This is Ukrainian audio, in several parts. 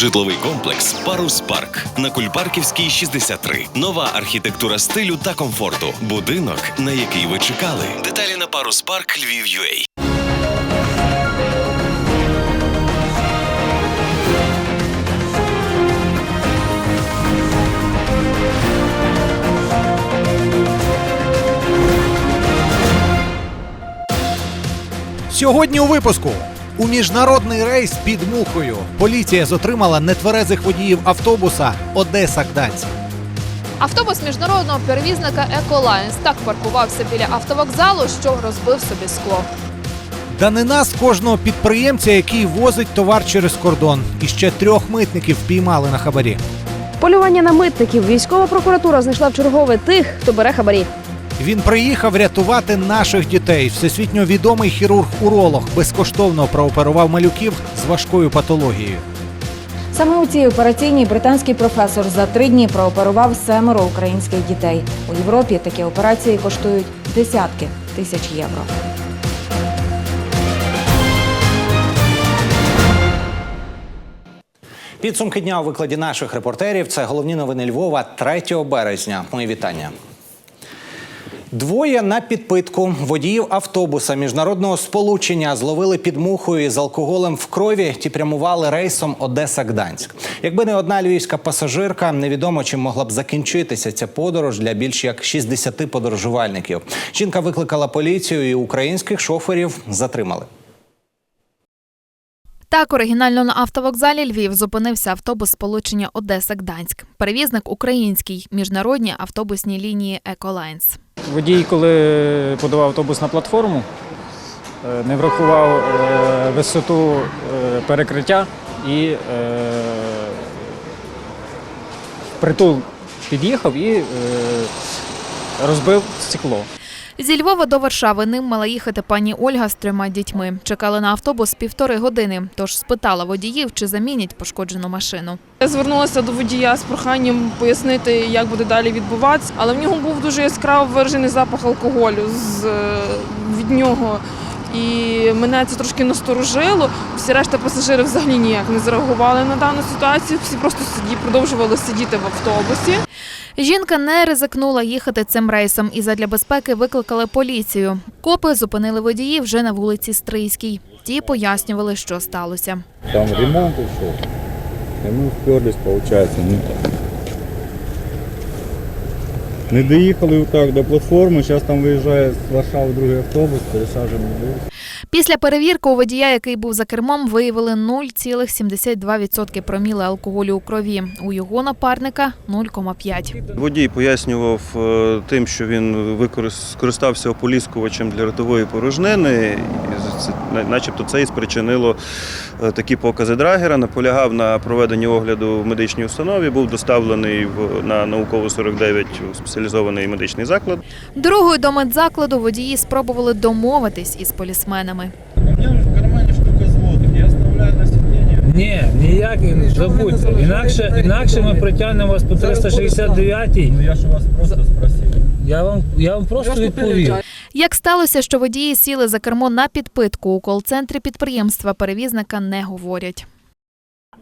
Житловий комплекс Парус Парк на Кульпарківській 63. Нова архітектура стилю та комфорту. Будинок, на який ви чекали. Деталі на Парус Парк Львів.UA. Сьогодні у випуску. У міжнародний рейс під мухою поліція затримала нетверезих водіїв автобуса Одеса Гданськ. Автобус міжнародного перевізника Еколайнс так паркувався біля автовокзалу, що розбив собі скло. Данина з кожного підприємця, який возить товар через кордон. І ще трьох митників впіймали на хабарі. Полювання на митників. Військова прокуратура знайшла в чергове тих, хто бере хабарі. Він приїхав рятувати наших дітей. Всесвітньо відомий хірург-уролог безкоштовно прооперував малюків з важкою патологією. Саме у цій операційній британський професор за три дні прооперував семеро українських дітей. У Європі такі операції коштують десятки тисяч євро. Підсумки дня у викладі наших репортерів. Це головні новини Львова 3 березня. Мої вітання. Двоє на підпитку водіїв автобуса міжнародного сполучення зловили під мухою із алкоголем в крові. Ті прямували рейсом Одеса-Гданськ. Якби не одна львівська пасажирка, невідомо чим могла б закінчитися ця подорож для більш як 60 подорожувальників. Жінка викликала поліцію і українських шоферів затримали. Так, оригінально на автовокзалі Львів зупинився автобус сполучення Одеса-Гданськ. Перевізник український міжнародні автобусні лінії Еколайнс. Водій, коли подавав автобус на платформу, е, не врахував е, висоту е, перекриття і притул під'їхав і розбив стекло. Зі Львова до Варшави ним мала їхати пані Ольга з трьома дітьми. Чекали на автобус півтори години, тож спитала водіїв, чи замінять пошкоджену машину. Я звернулася до водія з проханням пояснити, як буде далі відбуватися, але в нього був дуже яскраво виражений запах алкоголю з е, від нього. І мене це трошки насторожило. Всі решта пасажирів взагалі ніяк не зреагували на дану ситуацію. Всі просто сиді, продовжували сидіти в автобусі. Жінка не ризикнула їхати цим рейсом і задля безпеки викликали поліцію. Копи зупинили водіїв вже на вулиці Стрийській. Ті пояснювали, що сталося. Там ремонт ушел. И мы вперлись, получается, не так. Не доїхали отак до платформи, зараз там виїжджає з Варшави другий автобус, пересаджуємо. Після перевірки у водія, який був за кермом, виявили 0,72% проміли алкоголю у крові. У його напарника 0,5. Водій пояснював е, тим, що він використ- скористався ополіскувачем для ротової порожнини, начебто це і спричинило такі покази драгера. Наполягав на проведенні огляду в медичній установі, був доставлений в, на науково 49 у спеціалізований медичний заклад. Дорогою до медзакладу водії спробували домовитись із полісменами. У мене в кармані штука з я оставляю на сидінні. Ні, ніяких забудьте. Інакше, інакше ми притягнемо вас по 369 Ну я ж у вас просто спросив. Я вам, я вам просто відповів. Як сталося, що водії сіли за кермо на підпитку у кол-центрі підприємства перевізника не говорять.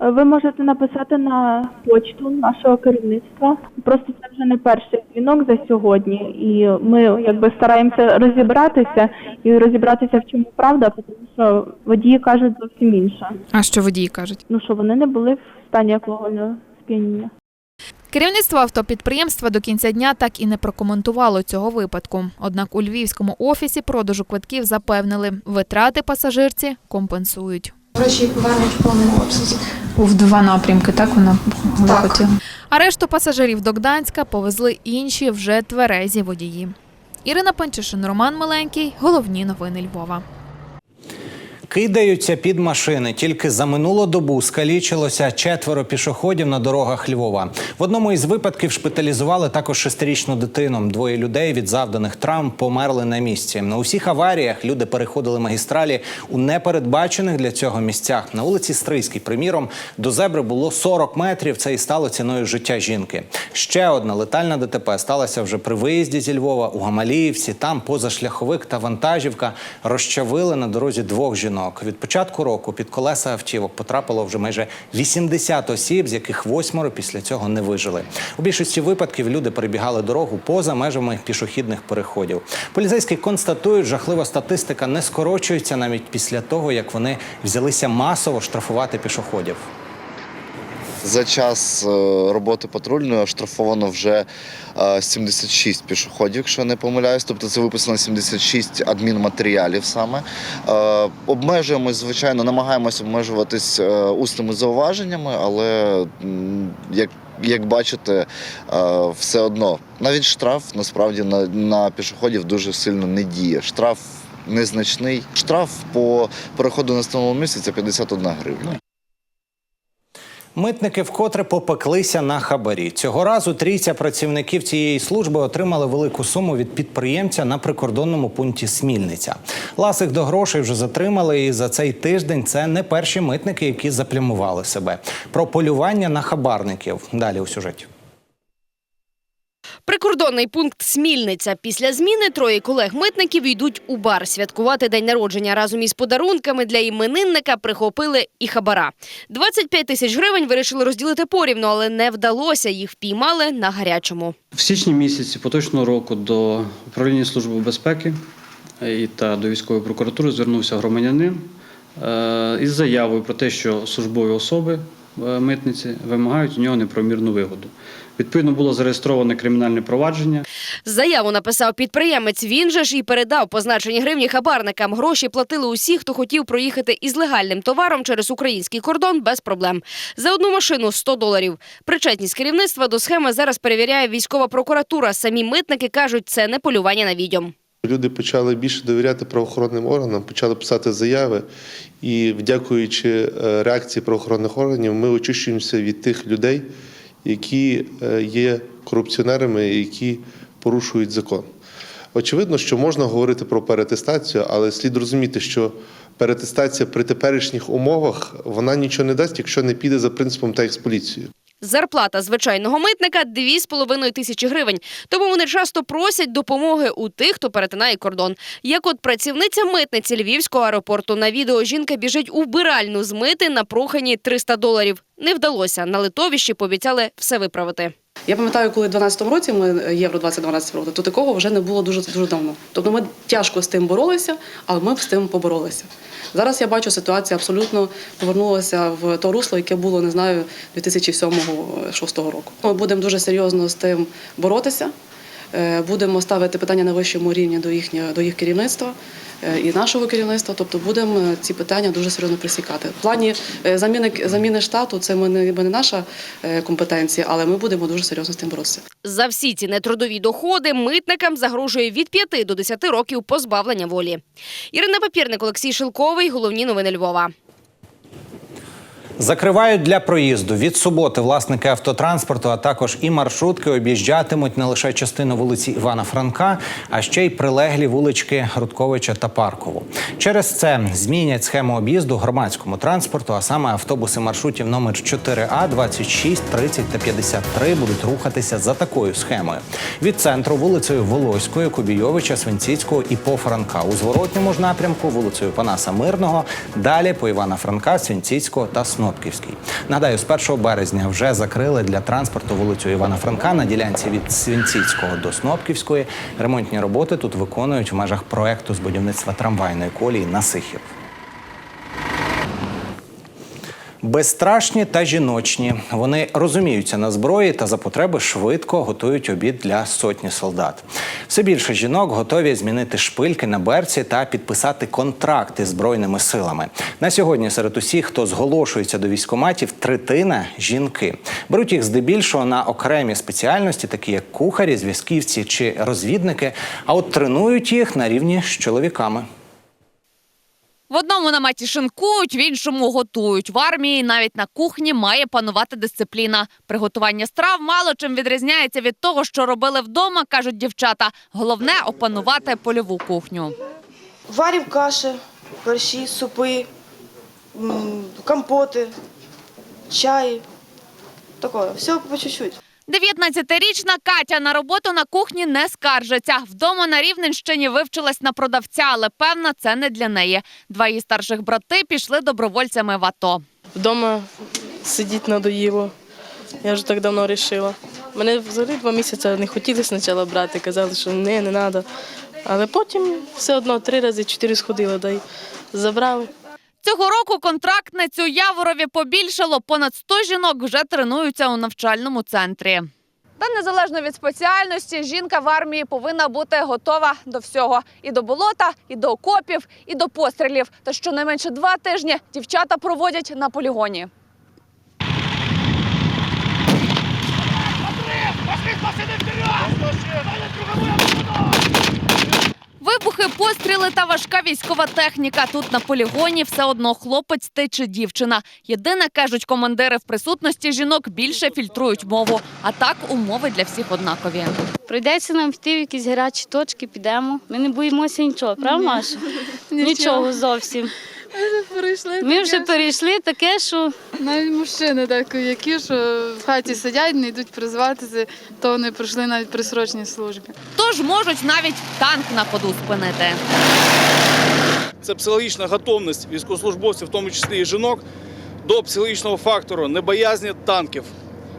Ви можете написати на почту нашого керівництва. Просто це вже не перший дзвінок за сьогодні, і ми якби стараємося розібратися і розібратися в чому правда, тому що водії кажуть зовсім інше. А що водії кажуть? Ну що вони не були в стані алкогольного сп'яніння. Керівництво автопідприємства до кінця дня так і не прокоментувало цього випадку. Однак у львівському офісі продажу квитків запевнили, витрати пасажирці компенсують. Гроші повернуть в повному обсязі. В два напрямки, так вона Так. хотіла? А решту пасажирів до Гданська повезли інші вже тверезі водії. Ірина Панчишин, Роман Миленький. Головні новини Львова. Кидаються під машини. Тільки за минулу добу скалічилося четверо пішоходів на дорогах Львова. В одному із випадків шпиталізували також шестирічну дитину. Двоє людей від завданих травм померли на місці. На усіх аваріях люди переходили магістралі у непередбачених для цього місцях. На вулиці Стрийській, приміром, до зебри було 40 метрів. Це і стало ціною життя жінки. Ще одна летальна ДТП сталася вже при виїзді зі Львова у Гамаліївці. Там позашляховик та вантажівка розчавили на дорозі двох жінок. Жінок. Від початку року під колеса автівок потрапило вже майже 80 осіб, з яких восьмеро після цього не вижили. У більшості випадків люди перебігали дорогу поза межами пішохідних переходів. Поліцейські констатують, жахлива статистика не скорочується навіть після того, як вони взялися масово штрафувати пішоходів. За час е, роботи патрульної оштрафовано вже е, 76 пішоходів, якщо не помиляюсь. Тобто це виписано 76 адмінматеріалів саме. Е, Обмежуємось, звичайно, намагаємось обмежуватись е, усними зауваженнями, але як, як бачите, е, все одно навіть штраф насправді на, на пішоходів дуже сильно не діє. Штраф незначний. Штраф по переходу на встановленому місці це 51 гривня. Митники вкотре попеклися на хабарі. Цього разу трійця працівників цієї служби отримали велику суму від підприємця на прикордонному пункті Смільниця. Ласих до грошей вже затримали, і за цей тиждень це не перші митники, які заплямували себе. Про полювання на хабарників далі у сюжеті. Прикордонний пункт Смільниця. Після зміни троє колег-митників йдуть у бар святкувати день народження. Разом із подарунками для іменинника прихопили і хабара. 25 тисяч гривень вирішили розділити порівну, але не вдалося. Їх впіймали на гарячому. В січні місяці поточного року до управління служби безпеки і та до військової прокуратури звернувся громадянин е, із заявою про те, що службові особи е, митниці вимагають у нього непромірну вигоду. Відповідно, було зареєстроване кримінальне провадження. Заяву написав підприємець. Він же ж і передав позначені гривні хабарникам. Гроші платили усі, хто хотів проїхати із легальним товаром через український кордон без проблем. За одну машину 100 доларів. Причетність керівництва до схеми зараз перевіряє військова прокуратура. Самі митники кажуть, це не полювання на відьом. Люди почали більше довіряти правоохоронним органам, почали писати заяви. І, дякуючи е, реакції правоохоронних органів, ми очищуємося від тих людей, які е, є корупціонерами, які порушують закон. Очевидно, що можна говорити про перетестацію, але слід розуміти, що перетестація при теперішніх умовах вона нічого не дасть, якщо не піде за принципом та поліцією. Зарплата звичайного митника 2,5 тисячі гривень. Тому вони часто просять допомоги у тих, хто перетинає кордон. Як от працівниця митниці Львівського аеропорту на відео жінка біжить у вбиральну мити на прохані 300 доларів. Не вдалося. На литовищі пообіцяли все виправити. Я пам'ятаю, коли в 2012 році ми євро 2012 проводили, то такого вже не було дуже дуже давно. Тобто ми тяжко з тим боролися, але ми з тим поборолися. Зараз я бачу, ситуація абсолютно повернулася в то русло, яке було, не знаю, 2007-2006 року. Ми будемо дуже серйозно з тим боротися. Е, Будемо ставити питання на вищому рівні до їхнього до їх керівництва е, і нашого керівництва. Тобто будемо ці питання дуже серйозно присікати. В плані е, заміни заміни штату це ми не, ми не наша е, компетенція, але ми будемо дуже серйозно з тим боротися. За всі ці нетрудові доходи митникам загрожує від 5 до 10 років позбавлення волі. Ірина Папірник, Олексій Шилковий. Головні новини Львова. Закривають для проїзду від суботи власники автотранспорту, а також і маршрутки об'їжджатимуть не лише частину вулиці Івана Франка, а ще й прилеглі вулички Рудковича та Паркову. Через це змінять схему об'їзду громадському транспорту, а саме автобуси маршрутів номер 4А, 26, 30 та 53 будуть рухатися за такою схемою. Від центру вулицею Волоською, Кубійовича, Свинціцького і по Франка. У зворотньому ж напрямку вулицею Панаса Мирного, далі по Івана Франка, Свинціцького та Снопківський. Нагадаю, з 1 березня вже закрили для транспорту вулицю Івана Франка на ділянці від Свінцівського до Снопківської. Ремонтні роботи тут виконують в межах проекту з будівництва трамвайної колії на Сихів. Безстрашні та жіночні. Вони розуміються на зброї та за потреби швидко готують обід для сотні солдат. Все більше жінок готові змінити шпильки на берці та підписати контракти з збройними силами. На сьогодні серед усіх, хто зголошується до військоматів, третина жінки. Беруть їх здебільшого на окремі спеціальності, такі як кухарі, зв'язківці чи розвідники. А от тренують їх на рівні з чоловіками. В одному наметі шинкують, в іншому готують. В армії навіть на кухні має панувати дисципліна. Приготування страв мало чим відрізняється від того, що робили вдома, кажуть дівчата. Головне опанувати польову кухню. Варим каші, борщі, супи, компоти, чаї. Такое, все по чуть-чуть. 19-річна Катя на роботу на кухні не скаржиться. Вдома на Рівненщині вивчилась на продавця, але певна, це не для неї. Два її старших брати пішли добровольцями в АТО. Вдома сидіти надоїло. Я вже так давно вирішила. Мене взагалі два місяці не хотіли спочатку брати, казали, що не, не треба. Але потім все одно три рази, чотири сходила, да й забрали. Цього року контрактницю Яворові побільшало. Понад 100 жінок вже тренуються у навчальному центрі. Та незалежно від спеціальності, жінка в армії повинна бути готова до всього: і до болота, і до окопів, і до пострілів. Та щонайменше два тижні дівчата проводять на полігоні. Вибухи, постріли та важка військова техніка. Тут на полігоні все одно хлопець ти чи дівчина. Єдине, кажуть командири, в присутності жінок більше фільтрують мову. А так умови для всіх однакові. Прийдеться нам йти в якісь гарячі точки, підемо. Ми не боїмося нічого, правда, Маша? Нічого зовсім. Ми вже перейшли таке, що Навіть мужчини так, які що в хаті сидять, не йдуть призватися, то вони пройшли навіть при срочній службі. Тож можуть навіть танк на ходу спинити. Це психологічна готовність військовослужбовців, в тому числі і жінок, до психологічного фактору небоязні танків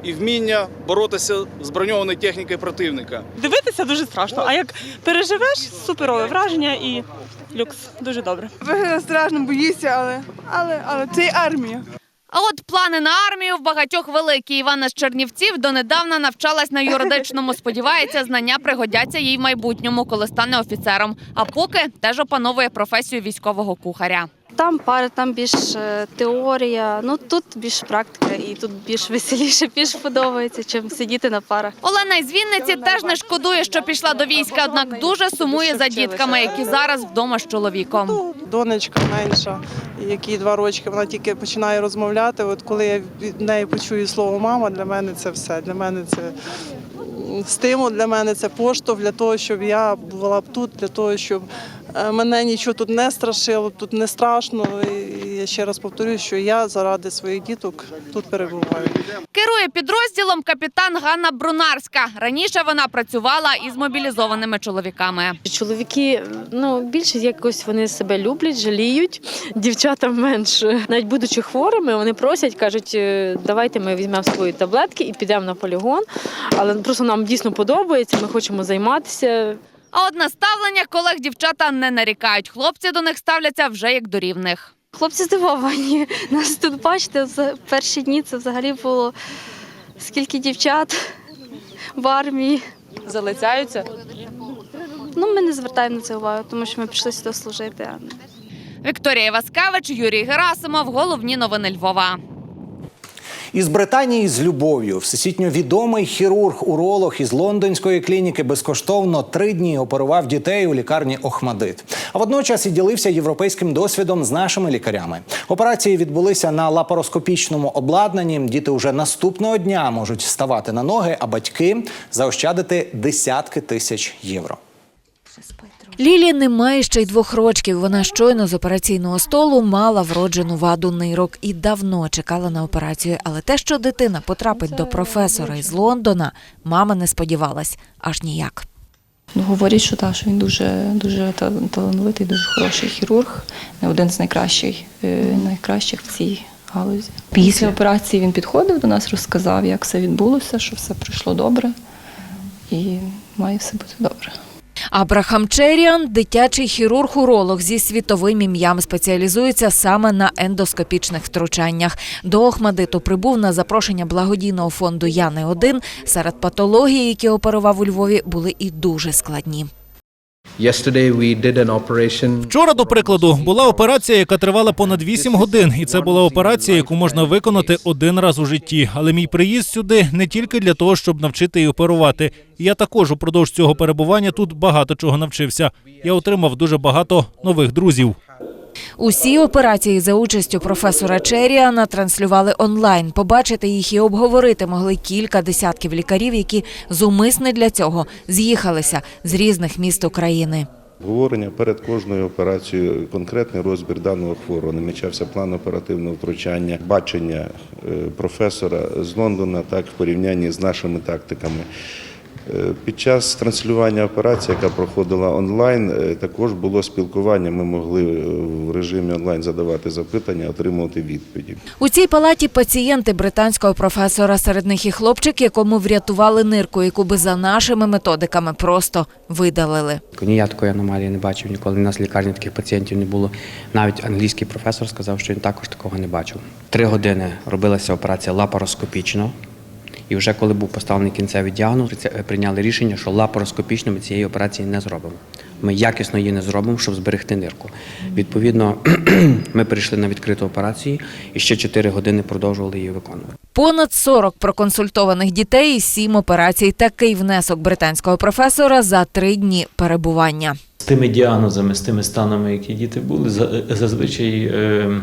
і вміння боротися з броньованою технікою противника. Дивитися дуже страшно, а як переживеш, суперове враження і люкс. Дуже добре. Страшно боїшся, але, але, але це й армія. А от плани на армію в багатьох великі. Івана з Чернівців донедавна навчалась на юридичному. Сподівається, знання пригодяться їй в майбутньому, коли стане офіцером. А поки теж опановує професію військового кухаря. Там пари, там більш е, теорія. Ну тут більш практика і тут більш веселіше, більш подобається, чим сидіти на парах. Олена із Вінниці теж не шкодує, що пішла до війська, однак дуже сумує за дітками, які зараз вдома з чоловіком. Донечка менша, якій два рочки, вона тільки починає розмовляти. От коли я від неї почую слово мама, для мене це все. Для мене це стимул, для мене це поштовх для того, щоб я була б тут, для того, щоб мене нічого тут не страшило, тут не страшно. І я ще раз повторюю, що я заради своїх діток тут перебуваю. Керує підрозділом капітан Ганна Брунарська. Раніше вона працювала із мобілізованими чоловіками. Чоловіки, ну більше якось вони себе люблять, жаліють, дівчата менше. Навіть будучи хворими, вони просять, кажуть, «Е, давайте ми візьмемо свої таблетки і підемо на полігон. Але просто нам дійсно подобається, ми хочемо займатися. А от на ставлення колег дівчата не нарікають. Хлопці до них ставляться вже як до рівних. Хлопці здивовані. Нас тут бачите, за перші дні це взагалі було скільки дівчат в армії. Залицяються. Ну, ми не звертаємо на це увагу, тому що ми прийшли сюди служити. Вікторія Васкавич, Юрій Герасимов. Головні новини Львова. Із Британії з любов'ю всесвітньо відомий хірург-уролог із лондонської клініки безкоштовно три дні оперував дітей у лікарні Охмадит. А водночас і ділився європейським досвідом з нашими лікарями. Операції відбулися на лапароскопічному обладнанні. Діти уже наступного дня можуть ставати на ноги, а батьки заощадити десятки тисяч євро. Лілі не має ще й двох рочків. Вона щойно з операційного столу мала вроджену ваду нирок і давно чекала на операцію. Але те, що дитина потрапить до професора із Лондона, мама не сподівалась аж ніяк. Ну, говорять, що так, що він дуже, дуже талановитий, дуже хороший хірург, один з найкращих, е, найкращих в цій галузі. Після операції він підходив до нас, розказав, як все відбулося, що все пройшло добре і має все бути добре. Абрахам Черіан, дитячий хірург-уролог зі світовим ім'ям, спеціалізується саме на ендоскопічних втручаннях. До Охмадиту прибув на запрошення благодійного фонду Я не один Серед патологій, які оперував у Львові, були і дуже складні. Вчора, до прикладу, була операція, яка тривала понад 8 годин, і це була операція, яку можна виконати один раз у житті. Але мій приїзд сюди не тільки для того, щоб навчити і оперувати. Я також упродовж цього перебування тут багато чого навчився. Я отримав дуже багато нових друзів. Усі операції за участю професора Черіана транслювали онлайн. Побачити їх і обговорити могли кілька десятків лікарів, які зумисне для цього з'їхалися з різних міст України. Говорення перед кожною операцією, конкретний розбір даного хворого, намічався план оперативного втручання, бачення е, професора з Лондона, так в порівнянні з нашими тактиками. Е, Під час транслювання операції, яка проходила онлайн, е, також було спілкування. Ми могли е, в режимі онлайн задавати запитання, отримувати відповіді. У цій палаті пацієнти британського професора. Серед них і хлопчик, якому врятували нирку, яку би за нашими методиками просто видалили. Ні, я такої аномалії не бачив ніколи. У нас в лікарні таких пацієнтів не було. Навіть англійський професор сказав, що він також такого не бачив. Три години робилася операція лапароскопічно. І вже коли був поставлений кінцевий діагноз, прийняли рішення, що лапароскопічно ми цієї операції не зробимо. Ми якісно її не зробимо, щоб зберегти нирку. Відповідно, ми перейшли на відкриту операцію і ще 4 години продовжували її виконувати. Понад 40 проконсультованих дітей і 7 операцій. Такий внесок британського професора за три дні перебування. З тими діагнозами, з тими станами, які діти були, за- зазвичай е,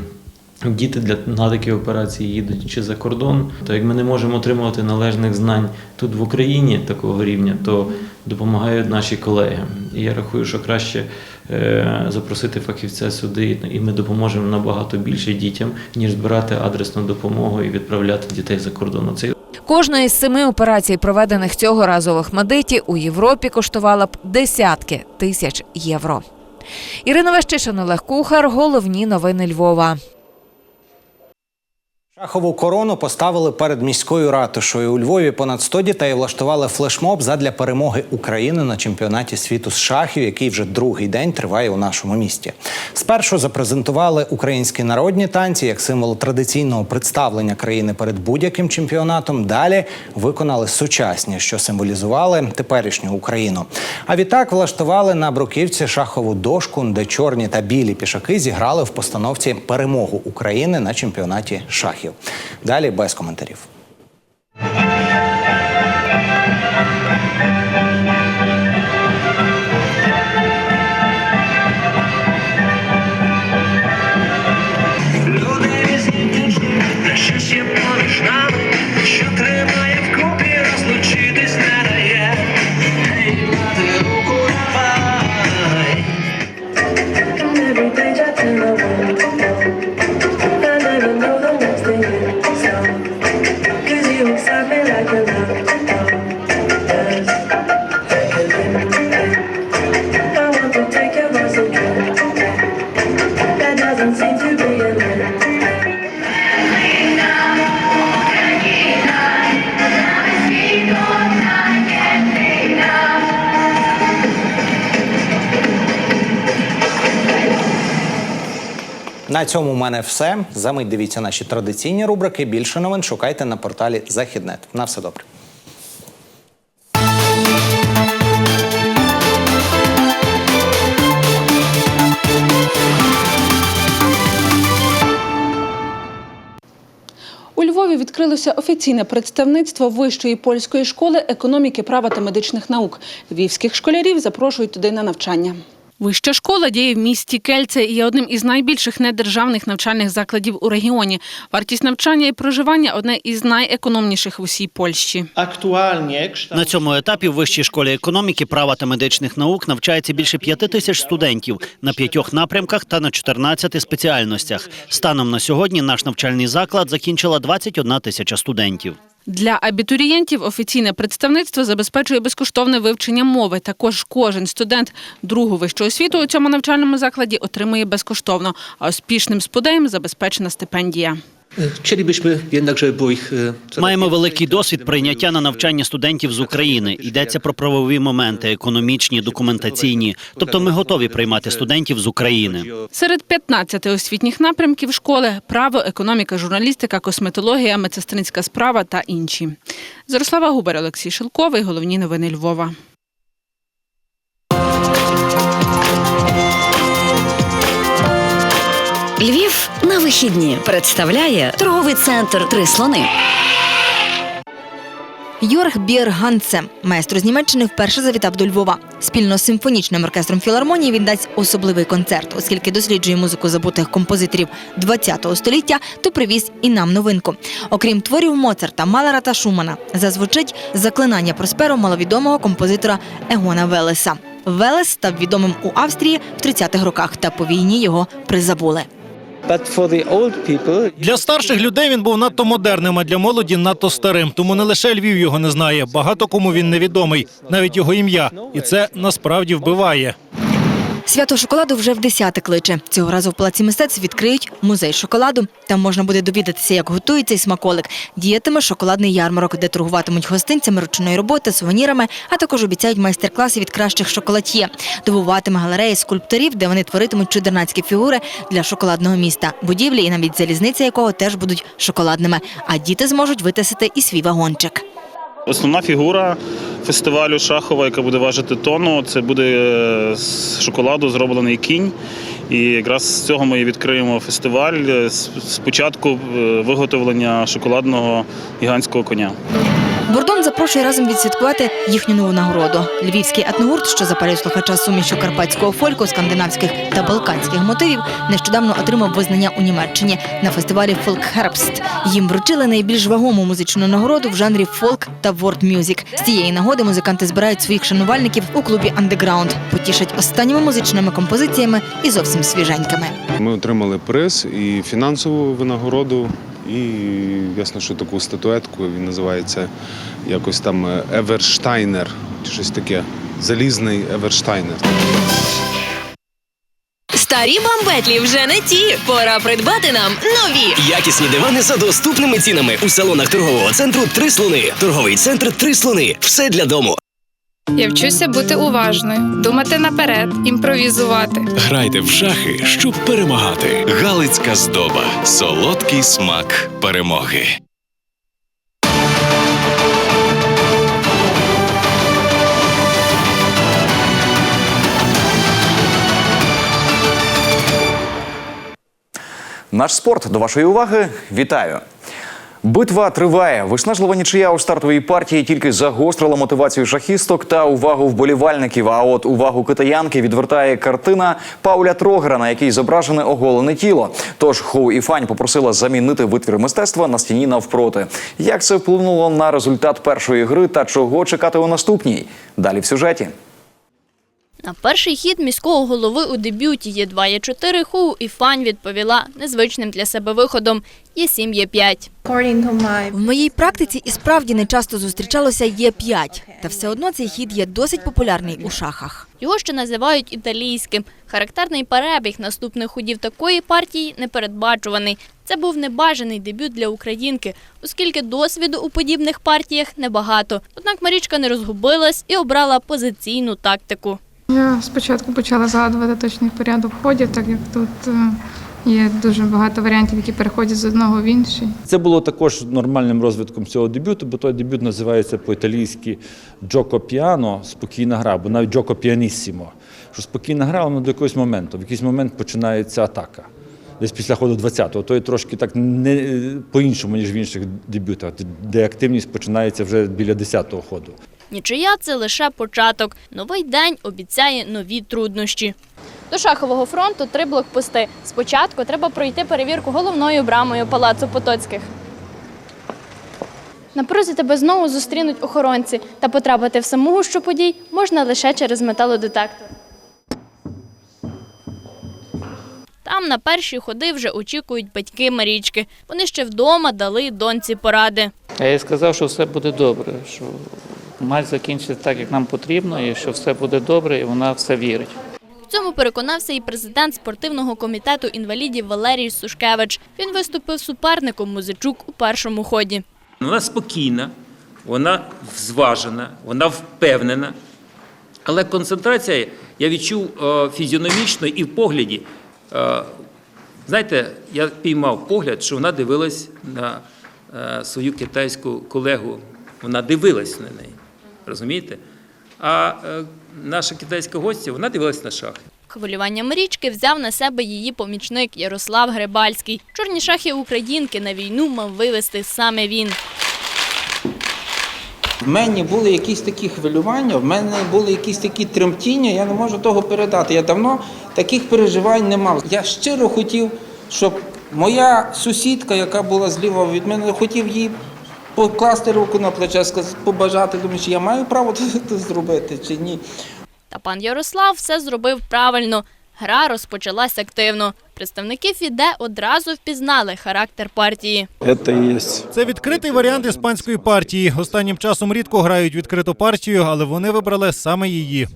діти для на такі операції їдуть чи за кордон. То як ми не можемо отримувати належних знань тут в Україні такого рівня, то допомагають наші колеги. І я рахую, що краще е, запросити фахівця сюди, і ми допоможемо набагато більше дітям, ніж збирати адресну допомогу і відправляти дітей за кордон. Це Кожна із семи операцій, проведених цього разу в Ахмадиті, у Європі коштувала б десятки тисяч євро. Ірина Вещишин, Олег Кухар. Головні новини Львова. Шахову корону поставили перед міською ратушою. У Львові понад 100 дітей влаштували флешмоб задля перемоги України на чемпіонаті світу з шахів, який вже другий день триває у нашому місті. Спершу запрезентували українські народні танці як символ традиційного представлення країни перед будь-яким чемпіонатом. Далі виконали сучасні, що символізували теперішню Україну. А відтак влаштували на бруківці шахову дошку, де чорні та білі пішаки зіграли в постановці перемогу України на чемпіонаті шахів. Далі без коментарів. На цьому в мене все. Замить дивіться наші традиційні рубрики. Більше новин шукайте на порталі Західнет. На все добре. У Львові відкрилося офіційне представництво Вищої польської школи економіки, права та медичних наук. Львівських школярів запрошують туди на навчання. Вища школа діє в місті Кельце і є одним із найбільших недержавних навчальних закладів у регіоні. Вартість навчання і проживання одне із найекономніших в усій Польщі. На цьому етапі в вищій школі економіки, права та медичних наук навчається більше п'яти тисяч студентів на п'ятьох напрямках та на 14 спеціальностях. Станом на сьогодні наш навчальний заклад закінчила 21 тисяча студентів. Для абітурієнтів офіційне представництво забезпечує безкоштовне вивчення мови. Також кожен студент другу вищу освіту у цьому навчальному закладі отримує безкоштовно, а успішним спудеям забезпечена стипендія. Chcielibyśmy jednak, żeby było ich маємо великий досвід прийняття на навчання студентів з України. Йдеться про правові моменти, економічні, документаційні. Тобто, ми готові приймати студентів з України. Серед 15 освітніх напрямків школи право, економіка, журналістика, косметологія, медсестринська справа та інші. Зарослава Губер, Олексій Шелковий. Головні новини Львова. Львів на вихідні представляє торговий центр Три слони. Йорг Бєрганце, майстро з Німеччини, вперше завітав до Львова. Спільно з симфонічним оркестром філармонії він дасть особливий концерт, оскільки досліджує музику забутих композиторів ХХ століття, то привіз і нам новинку. Окрім творів Моцарта, Малера та Шумана, зазвучить заклинання Просперо маловідомого композитора Егона Велеса. Велес став відомим у Австрії в 30-х роках, та по війні його призабули. Для старших людей він був надто модерним, а для молоді надто старим. Тому не лише Львів його не знає. Багато кому він невідомий, навіть його ім'я, і це насправді вбиває. Свято шоколаду вже в десяте кличе. Цього разу в палаці мистецтв відкриють музей шоколаду. Там можна буде довідатися, як готується цей смаколик. Діятиме шоколадний ярмарок, де торгуватимуть гостинцями ручної роботи, сувенірами, а також обіцяють майстер-класи від кращих шоколад'є. Дивуватиме галерея скульпторів, де вони творитимуть чудернацькі фігури для шоколадного міста. Будівлі і навіть залізниця якого теж будуть шоколадними. А діти зможуть витисити і свій вагончик. Основна фігура фестивалю шахова, яка буде важити тонну, це буде е, з шоколаду зроблений кінь. І якраз з цього ми і відкриємо фестиваль. Е, Спочатку е, виготовлення шоколадного гігантського коня. Бордон запрошує разом відсвяткувати їхню нову нагороду. Львівський етногурт, що запалює слухача сумішю карпатського фольку, скандинавських та балканських мотивів, нещодавно отримав визнання у Німеччині на фестивалі Herbst. Їм вручили найбільш вагому музичну нагороду в жанрі фолк та ворд мюзик. З цієї нагоди музиканти збирають своїх шанувальників у клубі Underground, потішать останніми музичними композиціями і зовсім свіженькими. Ми отримали приз і фінансову винагороду, і ясно, що таку статуетку він називається якось там Еверштайнер, чи щось таке. Залізний Еверштайнер. Старі бамбетлі вже не ті. Пора придбати нам нові. Якісні дивани за доступними цінами у салонах торгового центру Три слони. Торговий центр Три слони. Все для дому. Я вчуся бути уважною, думати наперед, імпровізувати. Грайте в шахи, щоб перемагати. Галицька здоба. Солодкий смак перемоги. Наш спорт до вашої уваги. Вітаю. Битва триває. Виснажлива нічия у стартовій партії тільки загострила мотивацію шахісток та увагу вболівальників. А от увагу китаянки відвертає картина Пауля Трогера, на якій зображене оголене тіло. Тож Хоу Іфань попросила замінити витвір мистецтва на стіні навпроти. Як це вплинуло на результат першої гри та чого чекати у наступній? Далі в сюжеті. На перший хід міського голови у дебюті є 2 є 4 Ху і Фань відповіла незвичним для себе виходом є 7 є 5 В моїй практиці і справді не часто зустрічалося є 5 Та все одно цей хід є досить популярний у шахах. Його ще називають італійським. Характерний перебіг наступних ходів такої партії непередбачуваний. Це був небажаний дебют для українки, оскільки досвіду у подібних партіях небагато. Однак Марічка не розгубилась і обрала позиційну тактику. Я спочатку почала згадувати точний порядок ходів, так як тут е, є дуже багато варіантів, які переходять з одного в інший. Це було також нормальним розвитком цього дебюту, бо той дебют називається по-італійськи Джоко Піано спокійна гра, або навіть Джоко Піанісімо. Що спокійна гра воно до якогось моменту. В якийсь момент починається атака. Десь після ходу 20-го. То є трошки так не по-іншому, ніж в інших дебютах, де активність починається вже біля 10-го ходу. Нічия це лише початок. Новий день обіцяє нові труднощі. До шахового фронту три блокпости. Спочатку треба пройти перевірку головною брамою палацу Потоцьких. На прозі тебе знову зустрінуть охоронці, та потрапити в саму гущу подій можна лише через металодетектор. Там на перші ходи вже очікують батьки Марічки. Вони ще вдома дали доньці поради. Я їй сказав, що все буде добре, що матч закінчиться так, як нам потрібно, і що все буде добре, і вона все вірить. В цьому переконався і президент спортивного комітету інвалідів Валерій Сушкевич. Він виступив суперником Музичук у першому ході. Вона спокійна, вона зважена, вона впевнена. Але концентрація я відчув е, фізіономічно і в погляді. Е, Знаєте, я піймав погляд, що вона дивилась на е, свою китайську колегу. Вона дивилась на неї. Розумієте? А е, наша китайська гостя, вона дивилась на шахи. Хвилювання Марічки взяв на себе її помічник Ярослав Грибальський. Чорні шахи українки на війну мав вивести саме він. В мене були якісь такі хвилювання, в мене були якісь такі тремтіння, я не можу того передати. Я давно таких переживань не мав. Я щиро хотів, щоб моя сусідка, яка була зліва від мене, хотів їй покласти руку на плече, сказати, побажати, думаю, чи я маю право це зробити чи ні. Та пан Ярослав все зробив правильно. Гра розпочалась активно. Представники ФІДЕ одразу впізнали характер партії. Це відкритий варіант іспанської партії. Останнім часом рідко грають відкриту партію, але вони вибрали саме її.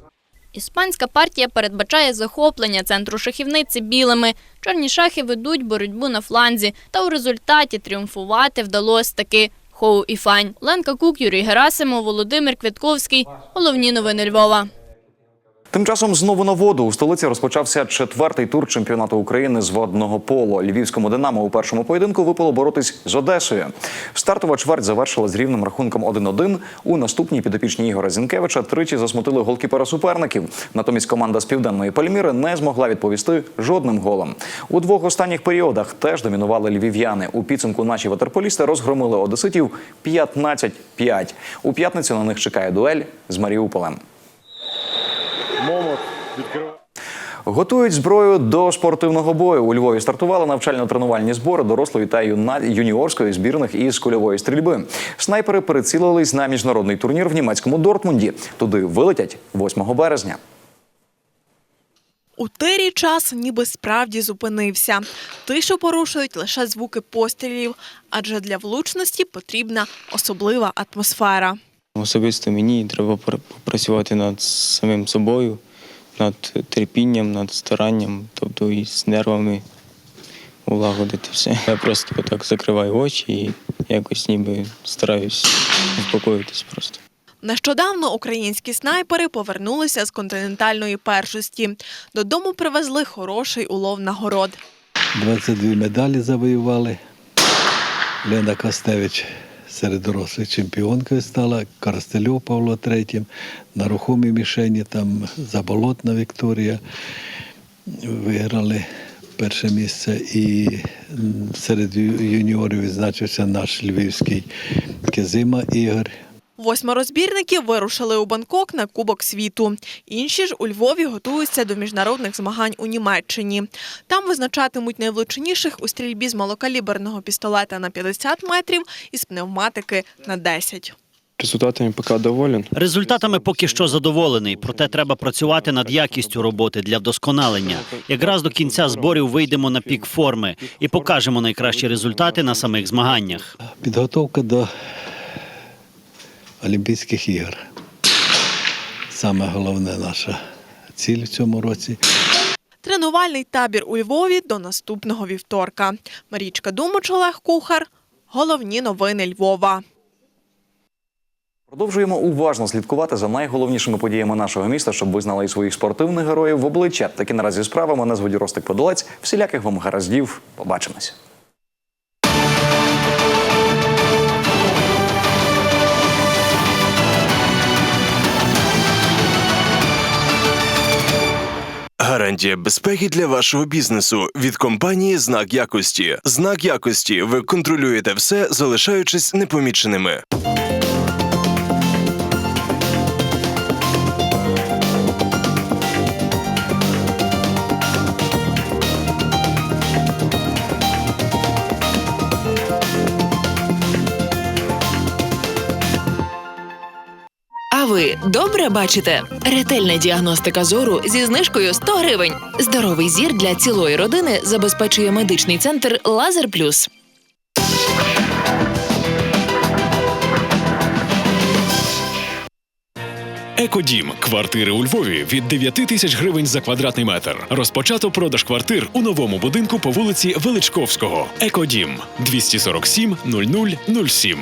Іспанська партія передбачає захоплення центру шахівниці білими. Чорні шахи ведуть боротьбу на фланзі, та у результаті тріумфувати вдалося таки. Хоу і Фань. Ленка Кук, Юрій Герасимов, Володимир Квітковський. Головні новини Львова. Тим часом знову на воду у столиці розпочався четвертий тур чемпіонату України з водного поло. Львівському Динамо у першому поєдинку випало боротись з Одесою. Стартова чверть завершила з рівним рахунком 1-1. У наступній підопічній Ігора Зінкевича тричі засмутили голкіпера суперників. Натомість команда з південної Пальміри не змогла відповісти жодним голом. У двох останніх періодах теж домінували львів'яни. У підсумку наші ватерполісти розгромили одеситів 15-5. У п'ятницю на них чекає дуель з Маріуполем. Готують зброю до спортивного бою. У Львові стартували навчально-тренувальні збори дорослої та юніорської збірних із кульової стрільби. Снайпери перецілились на міжнародний турнір в німецькому Дортмунді. Туди вилетять 8 березня. У тирі час ніби справді зупинився. Тишу порушують лише звуки пострілів, адже для влучності потрібна особлива атмосфера. Особисто мені треба пр- попрацювати над самим собою, над терпінням, над старанням, тобто і з нервами улагодити все. Я просто так закриваю очі і якось ніби стараюсь успокоїтись просто. Нещодавно українські снайпери повернулися з континентальної першості. Додому привезли хороший улов нагород. 22 медалі завоювали. Лена Костевич серед дорослих чемпіонкою стала, Коростельов Павло третім, на рухомій мішені там Заболотна Вікторія виграли перше місце. І серед юніорів відзначився наш львівський Кезима Ігор. Восьмеро збірників вирушили у Бангкок на Кубок світу. Інші ж у Львові готуються до міжнародних змагань у Німеччині. Там визначатимуть найвлучніших у стрільбі з малокаліберного пістолета на 50 метрів і з пневматики на 10. Результатами поки доволен. Результатами поки що задоволений, проте треба працювати над якістю роботи для вдосконалення. Якраз до кінця зборів вийдемо на пік форми і покажемо найкращі результати на самих змаганнях. Підготовка до Олімпійських ігор. Саме головне наша ціль в цьому році. Тренувальний табір у Львові до наступного вівторка. Марічка Думач, Олег Кухар. Головні новини Львова. Продовжуємо уважно слідкувати за найголовнішими подіями нашого міста, щоб ви знали і своїх спортивних героїв в обличчя. Такі наразі справи. Мене звуть Ростик Подолець. Всіляких вам гараздів. Побачимось. Гарантія безпеки для вашого бізнесу від компанії Знак якості. Знак якості. Ви контролюєте все, залишаючись непоміченими. Добре бачите? Ретельна діагностика зору зі знижкою 100 гривень. Здоровий зір для цілої родини забезпечує медичний центр Лазер Плюс. Екодім квартири у Львові від 9 тисяч гривень за квадратний метр. Розпочато продаж квартир у новому будинку по вулиці Величковського. Екодім 247 0007.